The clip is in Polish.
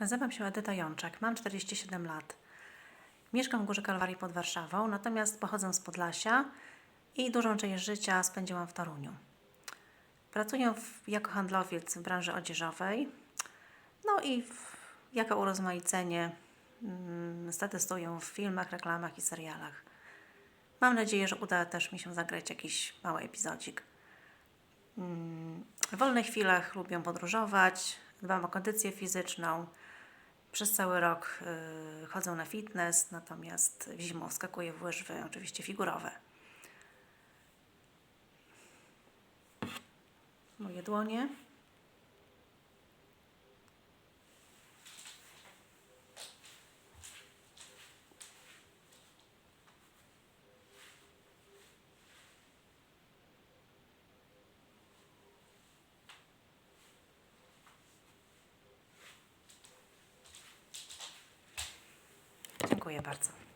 Nazywam się Edyta Jączek, mam 47 lat. Mieszkam w Górze Kalwarii pod Warszawą, natomiast pochodzę z Podlasia i dużą część życia spędziłam w Toruniu. Pracuję w, jako handlowiec w branży odzieżowej, no i w, jako urozmaicenie mm, statystuję w filmach, reklamach i serialach. Mam nadzieję, że uda też mi się zagrać jakiś mały epizodzik. W wolnych chwilach lubię podróżować, dbam o kondycję fizyczną. Przez cały rok y, chodzę na fitness, natomiast zimą wskakuję w łyżwy, oczywiście figurowe. Moje dłonie. Dziękuję bardzo.